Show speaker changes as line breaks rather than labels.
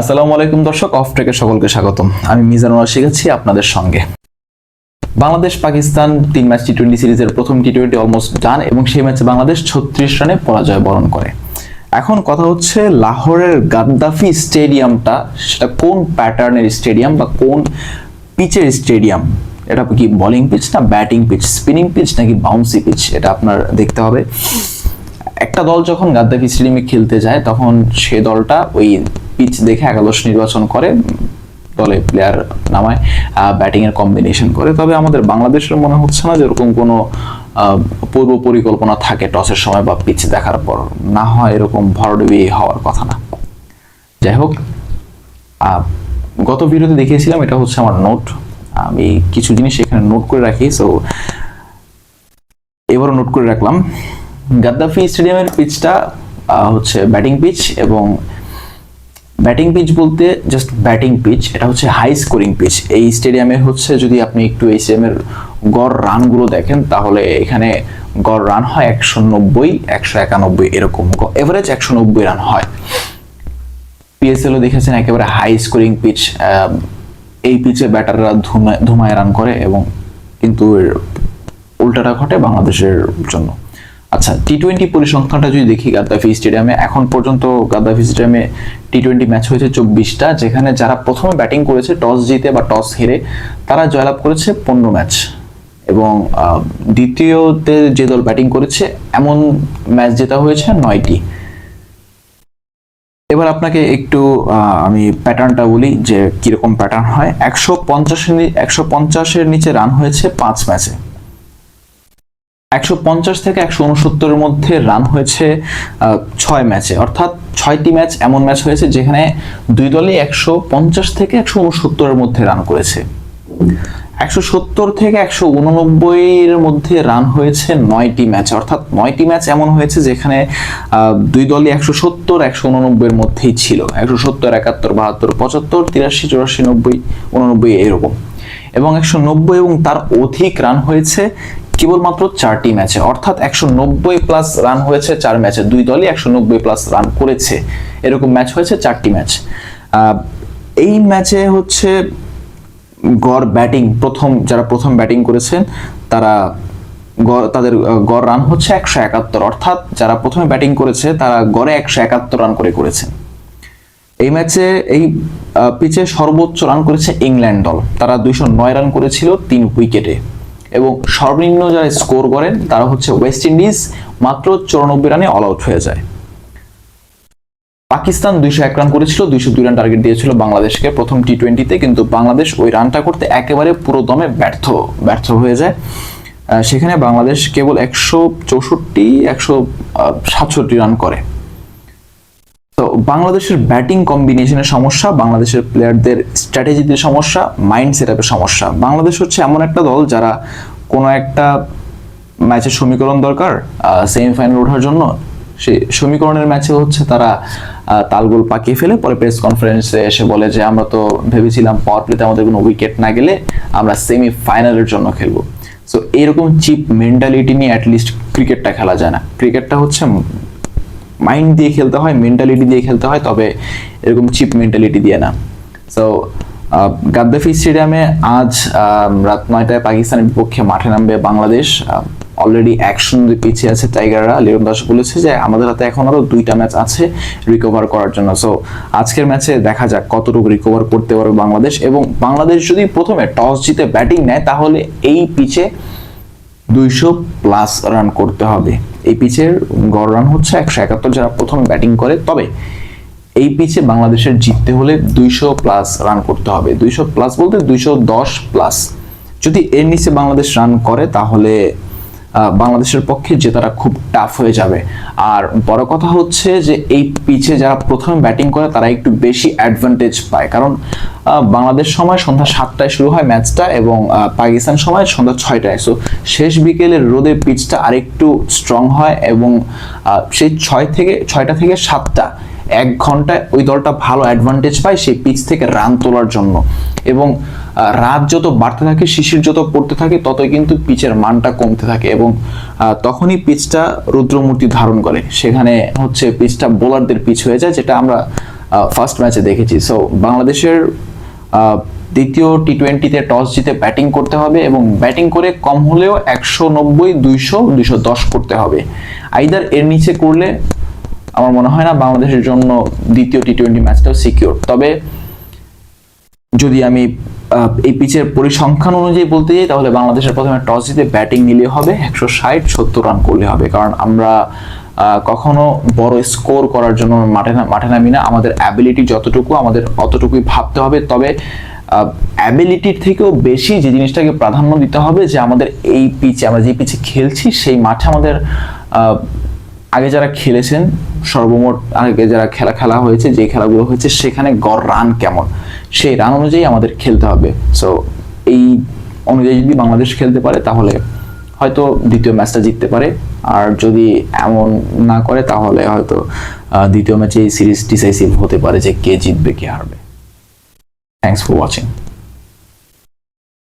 আসসালামু আলাইকুম দর্শক অফ ট্রেকের সকলকে স্বাগতম। আমি মিজানুর রশিদ আছি আপনাদের সঙ্গে। বাংলাদেশ পাকিস্তান তিন ম্যাচ টি টোয়েন্টি সিরিজের প্রথম টি টোয়েন্টি অলমোস্ট ডান এবং সেই ম্যাচে বাংলাদেশ ছত্রিশ রানে পরাজয় বরণ করে। এখন কথা হচ্ছে লাহোরের গাদ্দাফি স্টেডিয়ামটা, সেটা কোন প্যাটার্নের স্টেডিয়াম বা কোন পিচের স্টেডিয়াম এটা কি বোলিং পিচ না ব্যাটিং পিচ স্পিনিং পিচ নাকি বাউন্সি পিচ এটা আপনার দেখতে হবে। একটা দল যখন গাদ্দাফি স্টেডিয়ামে খেলতে যায়, তখন সে দলটা ওই পিচ দেখে একাদশ নির্বাচন করে, দলে প্লেয়ার নামায় ব্যাটিং এর কম্বিনেশন করে। তবে আমাদের বাংলাদেশের মনে হচ্ছে না যে এরকম কোনো পূর্ব পরিকল্পনা থাকে টসের সময় বা পিচ দেখার পর। না হয় এরকম ভরডুবি হওয়ার কথা না। যাই হোক গত ভিডিওতে দেখিয়েছিলাম, এটা হচ্ছে আমার নোট আমি কিছু জিনিস এখানে নোট করে রাখি সো এবারও নোট করে রাখলাম। গাদ্দাফি স্টেডিয়ামের পিচটা হচ্ছে ব্যাটিং পিচ এবং ব্যাটিং পিচ বলতে জাস্ট ব্যাটিং পিচ এটা হচ্ছে হাই স্কোরিং পিচ এই স্টেডিয়ামে হচ্ছে যদি আপনি একটু এই স্টেডিয়ামের গড় রানগুলো দেখেন, তাহলে এখানে গড় রান হয় একশো নব্বই, একশো একানব্বই এরকম। এভারেজ একশো নব্বই রান হয়। পিএসএলও দেখেছেন একেবারে হাই স্কোরিং পিচ এই পিচে ব্যাটাররা ধুমায় রান করে এবং কিন্তু উল্টাটা ঘটে বাংলাদেশের জন্য। আচ্ছা টি টোয়েন্টি পরিসংখ্যানটা যদি দেখি গাদ্দাফি স্টেডিয়ামে, এখন পর্যন্ত গাদ্দাফি স্টেডিয়ামে টি টোয়েন্টি ম্যাচ হয়েছে চব্বিশটা, যেখানে যারা প্রথমে ব্যাটিং করেছে টস জিতে বা টস হেরে, তারা জয়লাভ করেছে পনেরো ম্যাচ। এবং দ্বিতীয়তে যে দল ব্যাটিং করেছে, এমন ম্যাচ জেতা হয়েছে নয়টি। এবার আপনাকে একটু আমি প্যাটার্নটা বলি যে কীরকম প্যাটার্ন হয়। একশো পঞ্চাশের একশো পঞ্চাশের নিচে রান হয়েছে পাঁচ ম্যাচে। একশো পঞ্চাশ থেকে একশো উনসত্তরের মধ্যে রান হয়েছে ছয় ম্যাচে অর্থাৎ ছয়টি ম্যাচ এমন ম্যাচ হয়েছে যেখানে দুই দলই একশো পঞ্চাশ থেকে একশো উনসত্তরের মধ্যে রান করেছে। একশো সত্তর থেকে একশো উননব্বই এর মধ্যে রান হয়েছে নয়টি ম্যাচ অর্থাৎ নয়টি ম্যাচ এমন হয়েছে যেখানে দুই দলই একশো সত্তর, একশো উননব্বই এর মধ্যেই ছিল। একশো সত্তর, একাত্তর, বাহাত্তর, পঁচাত্তর, তিরাশি, চুরাশি, নব্বই, উননব্বই, এরকম। এবং একশো নব্বই এবং তার অধিক রান হয়েছে কেবলমাত্র চারটি ম্যাচে, অর্থাৎ একশো নব্বই প্লাস রান হয়েছে চার ম্যাচে। দুই দলই একশো নব্বই প্লাস রান করেছে। এরকম ম্যাচ হয়েছে চারটি ম্যাচ এই ম্যাচে হচ্ছে গড় ব্যাটিং প্রথম, যারা প্রথম ব্যাটিং করেছেন, তারা গড়, তাদের গড় রান হচ্ছে একশো একাত্তর। অর্থাৎ যারা প্রথমে ব্যাটিং করেছে, তারা গড়ে একশো একাত্তর রান করে করেছেন। এই ম্যাচে এই পিচে সর্বোচ্চ রান করেছে ইংল্যান্ড দল। তারা দুইশো নয় রান করেছিল তিন উইকেটে এবং সর্বনিম্ন যারা স্কোর করেন, তারা হচ্ছে ওয়েস্ট ইন্ডিজ, মাত্র চৌরানব্বই রানে অল আউট হয়ে যায়। পাকিস্তান দুইশো এক রান করেছিল, দুইশো দুই রান টার্গেট দিয়েছিল বাংলাদেশকে প্রথম টি টোয়েন্টিতে কিন্তু বাংলাদেশ ওই রানটা করতে একেবারে পুরো দমে ব্যর্থ ব্যর্থ হয়ে যায়। সেখানে বাংলাদেশ কেবল একশো চৌষট্টি, একশো সাতষট্টি রান করে। তো বাংলাদেশের ব্যাটিং কম্বিনেশনের সমস্যা, বাংলাদেশের প্লেয়ারদের স্ট্র্যাটেজিতে সমস্যা মাইন্ড সেটআপের সমস্যা। বাংলাদেশ হচ্ছে এমন একটা দল যারা কোনো একটা ম্যাচের সমীকরণ দরকার সেমিফাইনাল ওঠার জন্য। সে সমীকরণের ম্যাচে হচ্ছে তারা তালগোল পাকিয়ে ফেলে, পরে প্রেস কনফারেন্সে এসে বলে যে, আমরা তো ভেবেছিলাম পাওয়ার প্লেতে আমাদের কোনো উইকেট না গেলে আমরা সেমিফাইনালের জন্য খেলব। সো এরকম চিপ মেন্টালিটি নিয়ে অ্যাটলিস্ট ক্রিকেটটা খেলা যায় না। ক্রিকেটটা হচ্ছে মাইন্ড দিয়ে খেলতে হয় মেন্টালিটি দিয়ে খেলতে হয়, তবে এরকম চিপ মেন্টালিটি দিয়ে না। সো গাদ্দাফি স্টেডিয়ামে আজ রাত নয়টায় পাকিস্তানের বিপক্ষে মাঠে নামবে বাংলাদেশ। অলরেডি অ্যাকশন পিছিয়ে আছে টাইগাররা। লিরন দাস বলেছে যে, আমাদের হাতে এখন আরও দুইটা ম্যাচ আছে রিকভার করার জন্য। সো আজকের ম্যাচে দেখা যাক কতটুকু রিকভার করতে পারবে বাংলাদেশ। এবং বাংলাদেশ যদি প্রথমে টস জিতে ব্যাটিং নেয়, তাহলে এই পিচে দুইশো প্লাস রান করতে হবে। এই পিচের গড় রান হচ্ছে একশো একাত্তর যারা প্রথমে ব্যাটিং করে। তবে এই পিচে বাংলাদেশের জিততে হলে দুইশো প্লাস রান করতে হবে। দুইশো প্লাস বলতে দুইশো দশ প্লাস যদি এর নিচে বাংলাদেশ রান করে, তাহলে বাংলাদেশের পক্ষে জেতাটা খুব টাফ হয়ে যাবে। আর বড় কথা হচ্ছে যে এই পিচে যারা প্রথমে ব্যাটিং করে, তারা একটু বেশি অ্যাডভান্টেজ পায়। কারণ বাংলাদেশ সময় সন্ধ্যা সাতটায় শুরু হয় ম্যাচটা এবং পাকিস্তান সময় সন্ধ্যা ছয়টায়। সো শেষ বিকেলের রোদে পিচটা আরেকটু স্ট্রং হয় এবং সেই ছয় থেকে, ছয়টা থেকে সাতটা, এক ঘন্টায় ওই দলটা ভালো অ্যাডভান্টেজ পায় সেই পিচ থেকে রান তোলার জন্য। এবং রাত যত বাড়তে থাকে, শিশির যত পড়তে থাকে, ততই কিন্তু পিচের মানটা কমতে থাকে এবং তখনই পিচটা রুদ্রমূর্তি ধারণ করে। সেখানে হচ্ছে পিচটা বোলারদের পিচ হয়ে যায়, যেটা আমরা ফার্স্ট ম্যাচে দেখেছি। সো বাংলাদেশের দ্বিতীয় টি টোয়েন্টিতে টস জিতে ব্যাটিং করতে হবে এবং ব্যাটিং করে কম হলেও একশো নব্বই, দুইশো দুইশো দশ করতে হবে। আইদার এর নিচে করলে আমার মনে হয় না বাংলাদেশের জন্য দ্বিতীয় টি টোয়েন্টি ম্যাচটাও সিকিউর তবে যদি আমি এই পিচের পরিসংখ্যান অনুযায়ী বলতে যাই, তাহলে বাংলাদেশের প্রথমে টস জিতে ব্যাটিং নিলে হবে একশো ষাট, সত্তর রান করলে হবে। কারণ আমরা কখনো বড় স্কোর করার জন্য মাঠে মাঠে নামি না। আমাদের অ্যাবিলিটি যতটুকু, আমাদের অতটুকুই ভাবতে হবে। তবে অ্যাবিলিটির থেকেও বেশি যে জিনিসটাকে প্রাধান্য দিতে হবে যে আমাদের এই পিচে আমরা যে পিচে খেলছি, সেই মাঠে আমাদের আগে যারা খেলেছেন সর্বমোট আগে যারা খেলা খেলা হয়েছে, যে খেলাগুলো হয়েছে, সেখানে গড় রান কেমন? সেই রান অনুযায়ী আমাদের খেলতে হবে। সো এই অনুযায়ী যদি বাংলাদেশ খেলতে পারে, তাহলে হয়তো দ্বিতীয় ম্যাচটা জিততে পারে। আর যদি এমন না করে, তাহলে হয়তো দ্বিতীয় ম্যাচে এই সিরিজ ডিসাইসিভ হতে পারে যে কে জিতবে, কে হারবে। Thanks for watching